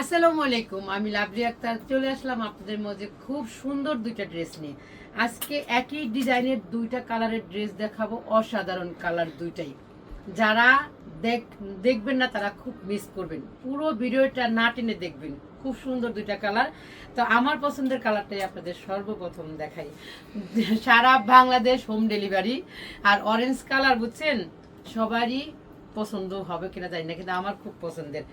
আসসালামু আলাইকুম, আমি লাভলি আক্তার। চলে আসলাম আপনাদের মধ্যে খুব সুন্দর দুইটা ড্রেস নিয়ে। আজকে একই ডিজাইনের দুইটা কালারের ড্রেস দেখাবো, অসাধারণ কালার দুইটাই। যারা দেখ দেখবেন না, তারা খুব মিস করবেন। পুরো ভিডিওটা না টেনে দেখবেন, খুব সুন্দর দুইটা কালার। তো আমার পছন্দের কালারটাই আপনাদের সর্বপ্রথম দেখাই। সারা বাংলাদেশ হোম ডেলিভারি। আর অরেঞ্জ কালার, বুঝছেন? সবারই পছন্দ হবে কিনা জানি না, কিন্তু আমার খুব পছন্দের।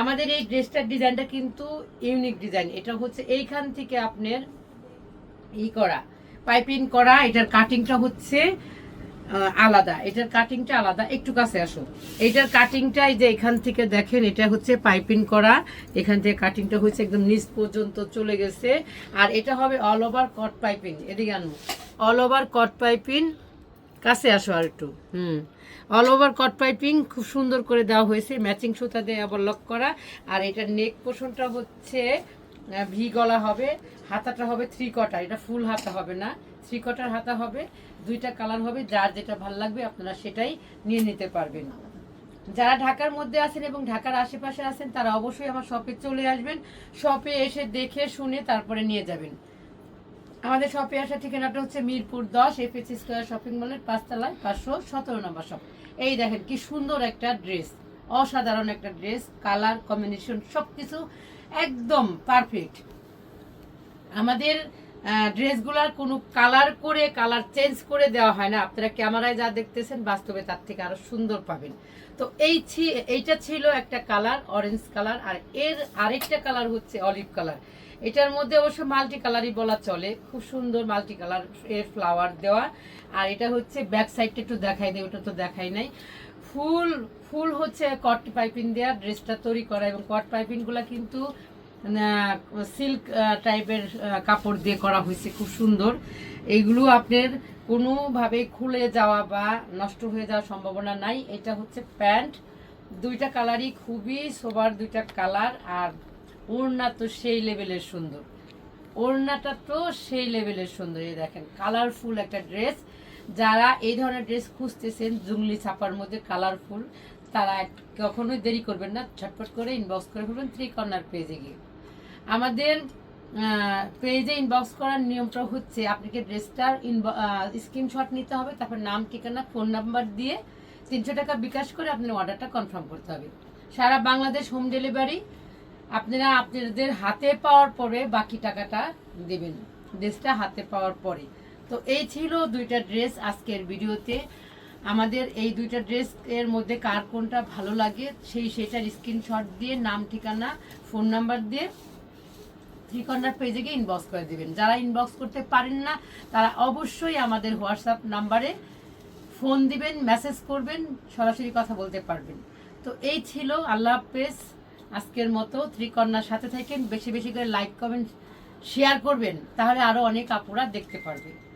আমাদের এই ড্রেসটার ডিজাইনটা কিন্তু ইউনিক ডিজাইন। এটা হচ্ছে এইখান থেকে আপনার ই করা, পাইপিং করা, এটার কাটিংটা হচ্ছে আলাদা। এটার কাটিংটা আলাদা। একটু কাছে আসো। এটার কাটিংটা এই যে এখান থেকে দেখেন, এটা হচ্ছে পাইপিং করা। এখান থেকে কাটিংটা হচ্ছে একদম নিচ পর্যন্ত চলে গেছে। আর এটা হবে অল ওভার কট পাইপিং এদিকে আনব অল ওভার কট পাইপিং কাছে আসো আর একটু। হুম। অল ওভার কট পাইপিং খুব সুন্দর করে দেওয়া হয়েছে। ম্যাচিং সুতা দিয়ে আবার লক করা। আর এটার নেক পোষণটা হচ্ছে ভি গলা হবে। হাতাটা হবে থ্রি কটার এটা ফুল হাতা হবে না। থ্রি কটার হাতা হবে। দুইটা কালার হবে। যার যেটা ভালো লাগবে আপনারা সেটাই নিয়ে নিতে পারবেন। যারা ঢাকার মধ্যে আছেন এবং ঢাকার আশেপাশে আছেন, তারা অবশ্যই আমার শপে চলে আসবেন। শপে এসে দেখে, শুনে তারপরে নিয়ে যাবেন। আমাদের শপে আসার ঠিকানাটা হচ্ছে মিরপুর দশ এফএসি স্কোয়ার শপিং মলের পাঁচতলায় পাঁচশো সতেরো নম্বর শপ এই দেখেন কি সুন্দর একটা ড্রেস অসাধারণ একটা ড্রেস কালার কম্বিনেশন সব কিছু একদম পারফেক্ট আমাদের ড্রেসগুলার কোনো কালার করে কালার চেঞ্জ করে দেওয়া হয় না। আপনারা ক্যামেরায় যা দেখতেছেন, বাস্তবে তার থেকে আরও সুন্দর পাবেন। তো এই এইটা ছিল একটা কালার অরেঞ্জ কালার আর এর আরেকটা কালার হচ্ছে অলিভ কালার এটার মধ্যে অবশ্য মাল্টি কালারই বলা চলে। খুব সুন্দর মাল্টি কালারের ফ্লাওয়ার দেওয়া। আর এটা হচ্ছে ব্যাক সাইডটা একটু দেখাই দেয় ওটা তো দেখাই নাই। ফুল ফুল হচ্ছে কট পাইপিং দেওয়া ড্রেসটা তৈরি করা এবং কট পাইপিংগুলা কিন্তু সিল্ক টাইপের কাপড় দিয়ে করা হয়েছে, খুব সুন্দর। এইগুলো আপনার কোনোভাবে খুলে যাওয়া বা নষ্ট হয়ে যাওয়ার সম্ভাবনা নাই। এটা হচ্ছে প্যান্ট। দুইটা কালারই খুবই সোবার দুইটা কালার আর ওড়না তো সেই লেভেলের সুন্দর। ওড়নাটা তো সেই লেভেলের সুন্দর, এই দেখেন কালারফুল একটা ড্রেস যারা এই ধরনের ড্রেস খুঁজতেছেন, জুংলি ছাপার মধ্যে কালারফুল তারা কখনোই দেরি করবেন না, ঝটপট করে ইনবক্স করে ফেলবেন থ্রি কর্নার পেজে গিয়ে। আমাদের পেজে ইনবক্স করার নিয়মটা হচ্ছে, আপনাকে ড্রেসটার স্ক্রিনশট নিতে হবে, তারপর নাম, ঠিকানা ফোন নাম্বার দিয়ে তিনশো টাকা বিকাশ করে আপনার অর্ডারটা কনফার্ম করতে হবে। সারা বাংলাদেশ হোম ডেলিভারি আপনারা আপনাদের হাতে পাওয়ার পরে বাকি টাকাটা দেবেন। ড্রেসটা হাতে পাওয়ার পরে। তো এই ছিল দুইটা ড্রেস আজকের ভিডিওতে। আমাদের এই দুইটা ড্রেস এর মধ্যে কার কোনটা ভালো লাগে, সেই সেটার স্ক্রিনশট দিয়ে নাম, ঠিকানা, ফোন নাম্বার দিয়ে থ্রি কর্নার পেজে গিয়ে ইনবক্স করে দিবেন। যারা ইনবক্স করতে পারেন না, তারা অবশ্যই আমাদের হোয়াটসঅ্যাপ নাম্বারে ফোন দিবেন মেসেজ করবেন, সরাসরি কথা বলতে পারবেন। তো এই ছিল, আল্লাহ হাফেজ। আজকের মতো ত্রিকন্যার সাথে থাকেন। বেশি বেশি করে লাইক কমেন্ট শেয়ার করবেন, তাহলে আরও অনেক আপুরা দেখতে পারবে।